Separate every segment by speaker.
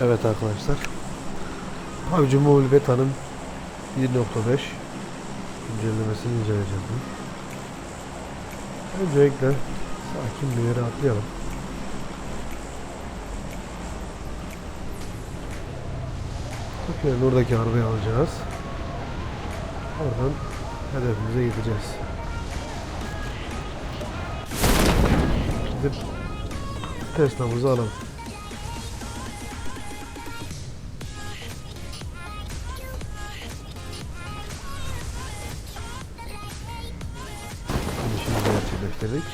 Speaker 1: Evet arkadaşlar. PUBG Mobile Beta'nın 1.5 güncellemesini inceleyeceğiz. Öncelikle sakin bir yere atlayalım. Türkiye'nin oradaki arabayı alacağız. Oradan hedefimize gideceğiz. Gidip Tesla'mızı alalım. Gerçekleştirdik.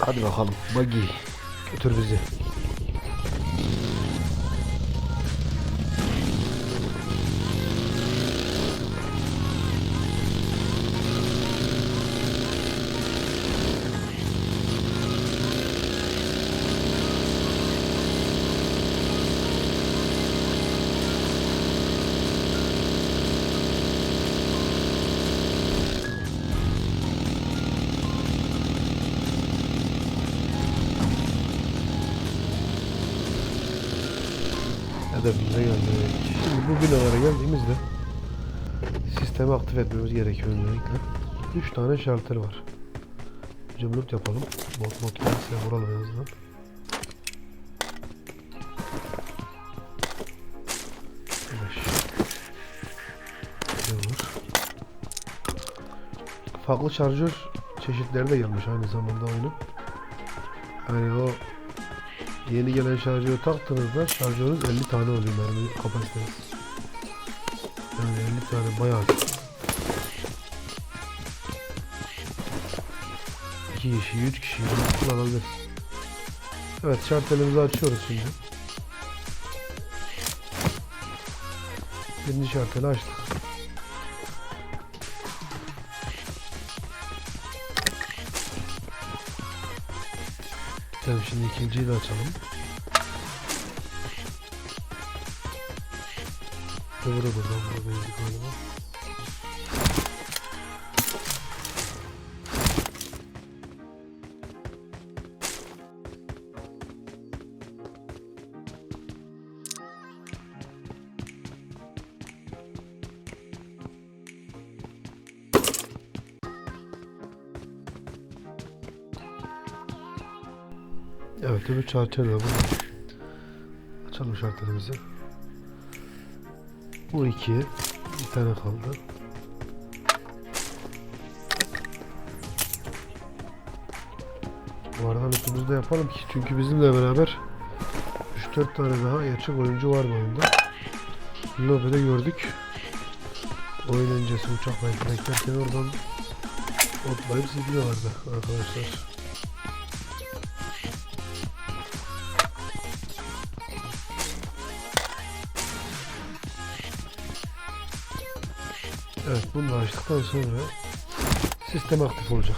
Speaker 1: Hadi bakalım. Buggy. Götür bizi. Binalara geldiğimizde sistemi aktif etmemiz gerekiyor öncelikle. 3 tane şalter var. Cımlık yapalım. Bot bot gelirse vuralım en azından. Farklı şarjör çeşitleri de gelmiş aynı zamanda oyunun. Yani o Yeni gelen şarjörü taktığınızda şarjörünüz 50 tane oluyor mermi kapasiteniz. Yani 50 tane bayağı. 2 kişi, 3 kişi kullanabiliriz. Evet şartelimizi açıyoruz şimdi. Birinci şarteli açtık. Tamam şimdi ikinciyi de açalım. Öbürü buradan buradaydı galiba. Evet öbür da burada. Açalım şartlarımızı. Bu iki. Bir tane kaldı. Bu arada lütfumuzu da yapalım ki çünkü bizimle beraber 3-4 tane daha gerçek oyuncu var bu oyunda. Gördük. Oyun öncesi uçak beklerken oradan otlayıp zıplıyorlardı arkadaşlar. Evet bunu açtıktan sonra sistem aktif olacak.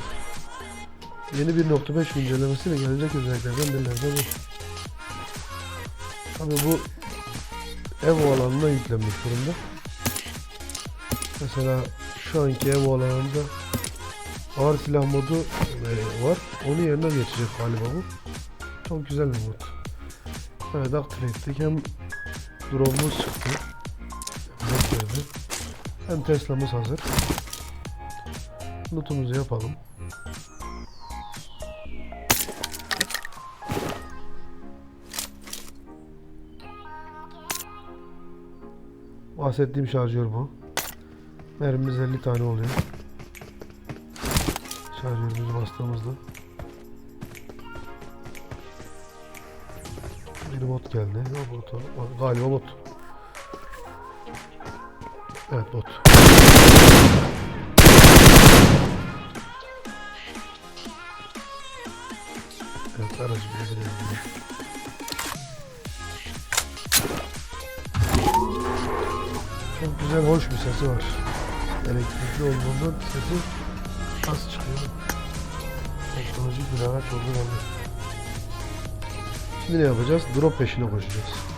Speaker 1: Yeni 1.5 güncellemesi ve gelecek özelliklerden birilerden bu. Tabi bu ev alanına yüklenmiş durumda. Mesela şu anki ev alanında ağır silah modu e, var. Onun yerine geçecek galiba bu. Çok güzel bir mod. Evet aktif ettik. Hem drone'umuz çıktı. Hem Tesla'mız hazır. Lootumuzu yapalım. Bahsettiğim şarjör bu. Mermimiz 50 tane oluyor. Şarjörümüzü bastığımızda. Bir bot geldi. O bot, galiba bot. Evet bot. Evet aracı de Çok güzel hoş bir sesi var. Elektrikli olduğundan sesi az çıkıyor. Teknolojik bir araç olduğu belli. Şimdi ne yapacağız? Drop peşine koşacağız.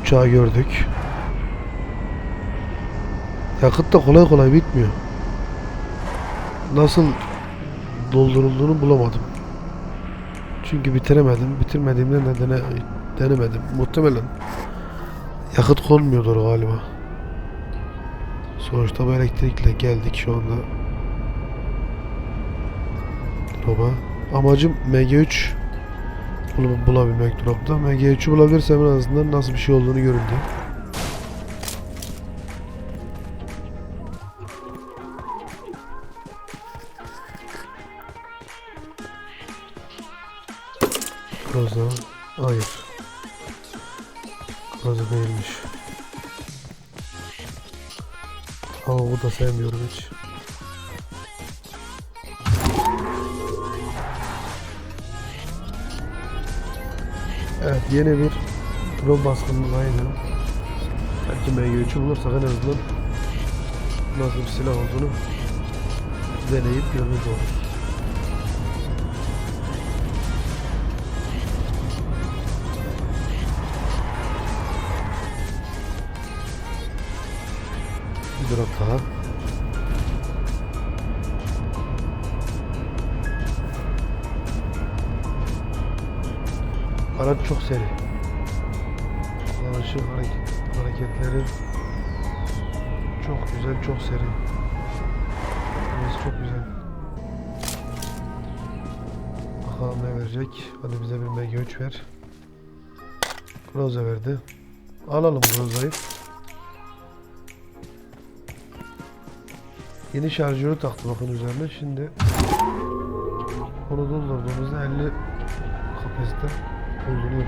Speaker 1: Uçağı gördük. Yakıt da kolay kolay bitmiyor. Nasıl doldurulduğunu bulamadım. Çünkü bitiremedim. Bitirmediğimden de dene, denemedim. Muhtemelen yakıt konmuyordur galiba. Sonuçta bu elektrikle geldik şu anda. Drop'a. Amacım MG3 bul- bulabilmek drop'ta. MG3'ü bulabilirsem en azından nasıl bir şey olduğunu görün diye. Groza. Hayır. Groza değilmiş. Ama bu da sevmiyorum hiç. Evet yeni bir drone baskınının aynı. Belki MG3'ü bulursak en azından nasıl bir silah olduğunu deneyip görmüş oluruz. Bir drop daha. Araç çok seri. Kullanışı hareket, hareketleri çok güzel, çok seri. Burası çok güzel. Bakalım ne verecek. Hadi bize bir MG3 ver. Groza verdi. Alalım Groza'yı. Yeni şarjörü taktı bakın üzerine. Şimdi onu doldurduğumuzda 50 kapasite olduğunu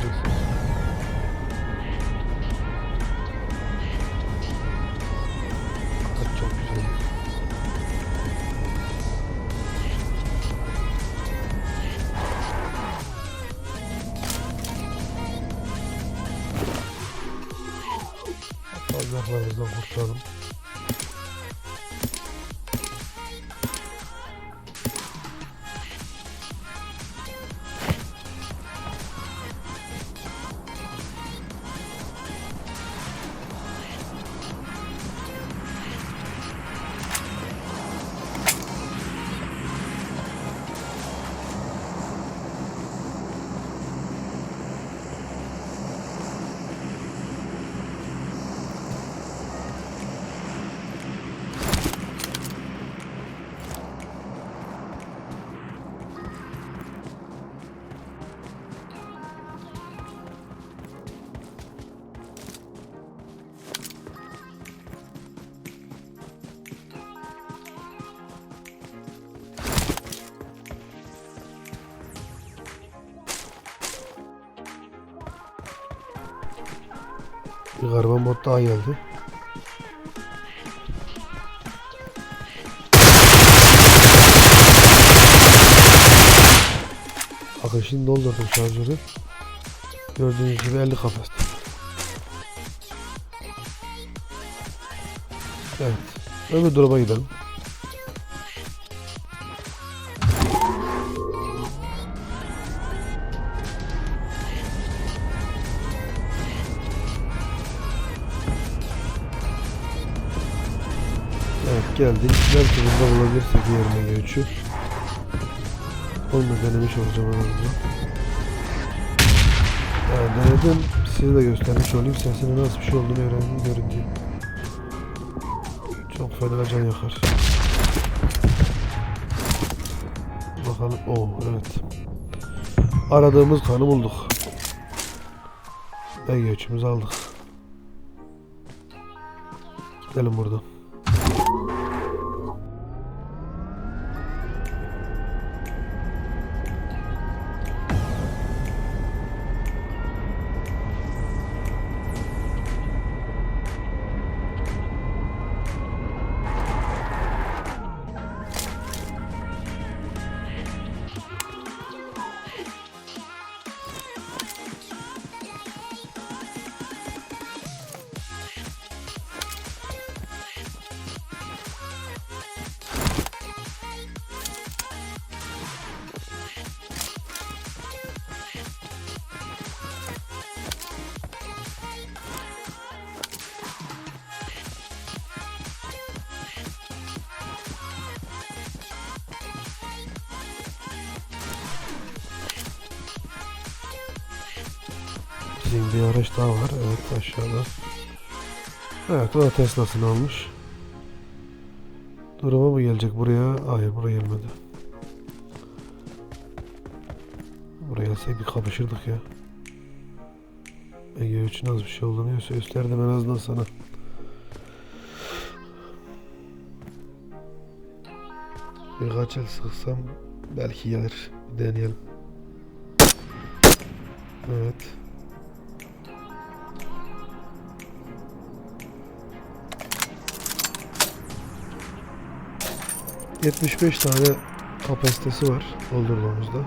Speaker 1: Bir gariban mod daha geldi. Bakın şimdi doldurdum şarjörü. Gördüğünüz gibi 50 kapasite. Evet. Öbür drop'a gidelim. Geldik. Belki bunda bulabilirsek yerine geçiyor. Onu da denemiş olacağım azından. Yani denedim. Size de göstermiş olayım. Sesinin nasıl bir şey olduğunu öğrendim görün diye. Çok fena can yakar. Bakalım. Oo evet. Aradığımız kanı bulduk. Ege ölçümüzü aldık. Gidelim buradan. Bizim bir araç daha var. Evet aşağıda. Evet o da Tesla'sını almış. Duruma mı gelecek buraya? Hayır buraya gelmedi. Buraya gelsek bir kapışırdık ya. Ege 3'ün az bir şey olduğunu gösterdim en azından sana. Birkaç el sıksam belki gelir. Deneyelim. Evet. ...75 tane kapasitesi var doldurduğumuzda.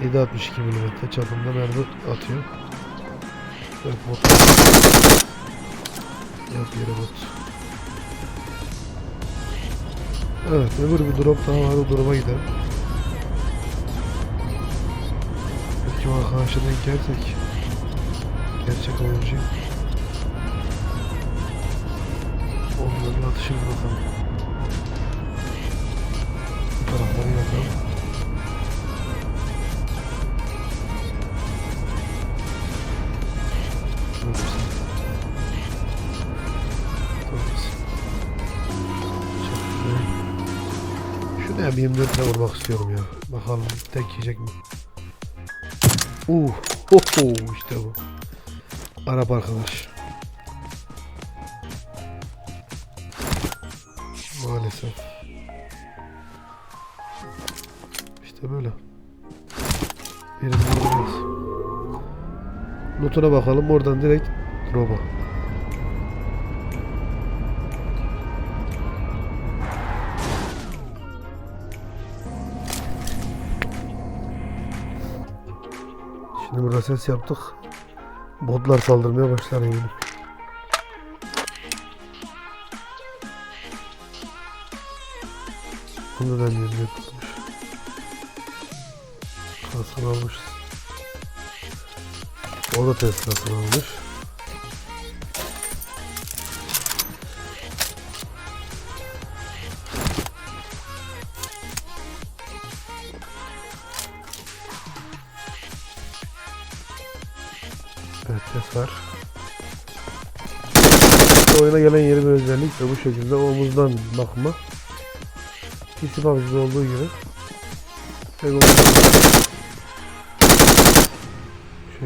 Speaker 1: 7.62 mm çapında mermi atıyor. Evet bot. Yap yere bot. Evet öbür bir drop daha var o drop'a gidelim. Belki o arkadaşa denk gelsek. Gerçek oyuncu. Onunla bir atışırız bakalım. Bu tarafları yapalım. Çok güzel. Çok güzel. Çok güzel. Şuna bir 24 ile vurmak istiyorum ya. Bakalım tek yiyecek mi? Uh, ho ho işte bu. Arap arkadaş. Maalesef. İşte böyle. Birini vuracağız. Notuna bakalım oradan direkt drop'a. Şimdi burada ses yaptık. Botlar saldırmaya başlar eminim. Bunu da ben yerine tutmuş. Kasını almışız. O da Tesla'sını almış. Evet ses var. Oyuna gelen yeni bir özellik de bu şekilde omuzdan bakma. PC PUBG'de olduğu gibi. Bu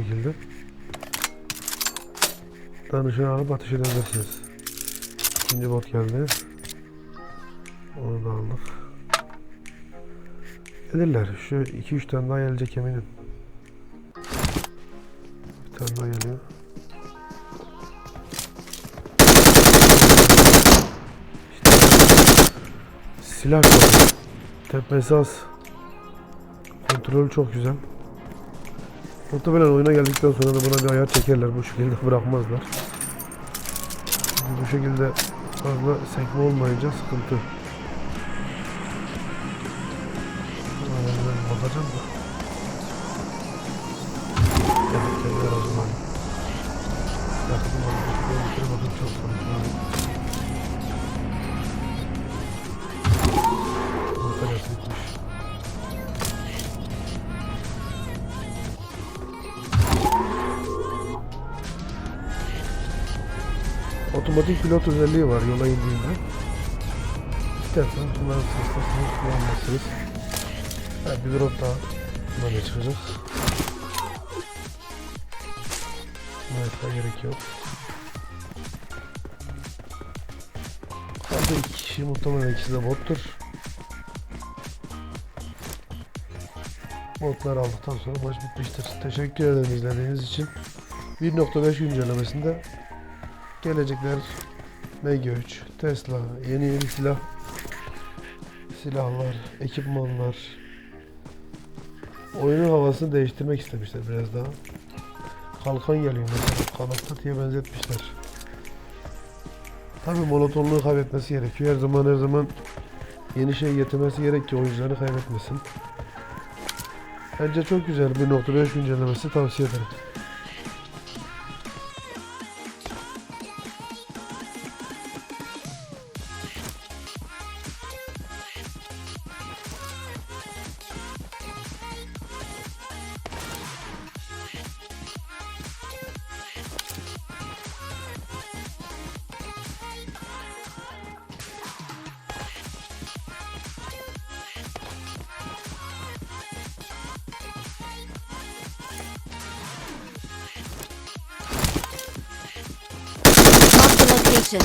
Speaker 1: şekilde. Danışını alıp atış edebilirsiniz. İkinci bot geldi. Onu da aldık. Gelirler. Şu 2-3 tane daha gelecek eminim. Bir tane daha geliyor. İşte silah çok. Tepmesi az. Kontrolü çok güzel. Muhtemelen oyuna geldikten sonra da buna bir ayar çekerler. Bu şekilde bırakmazlar. Bu şekilde fazla sekme olmayınca sıkıntı. Otomatik pilot özelliği var yola indiğinde. İsterseniz bunların seslerini kullanmazsınız. Evet, bir drop daha. Da çıkacak. Evet, gerek yok. Kaldı iki kişi muhtemelen ikisi de bottur. Botlar aldıktan sonra maç bitmiştir. Teşekkür ederim izlediğiniz için. 1.5 güncellemesinde gelecekler MG3, Tesla, yeni yeni silah silahlar, ekipmanlar oyunun havasını değiştirmek istemişler biraz daha. Kalkan geliyor mesela. Kanat diye benzetmişler. Tabi monotonluğu kaybetmesi gerekiyor. Her zaman her zaman yeni şey getirmesi gerek ki oyuncuları kaybetmesin. Bence çok güzel 1.5 güncellemesi tavsiye ederim.
Speaker 2: 是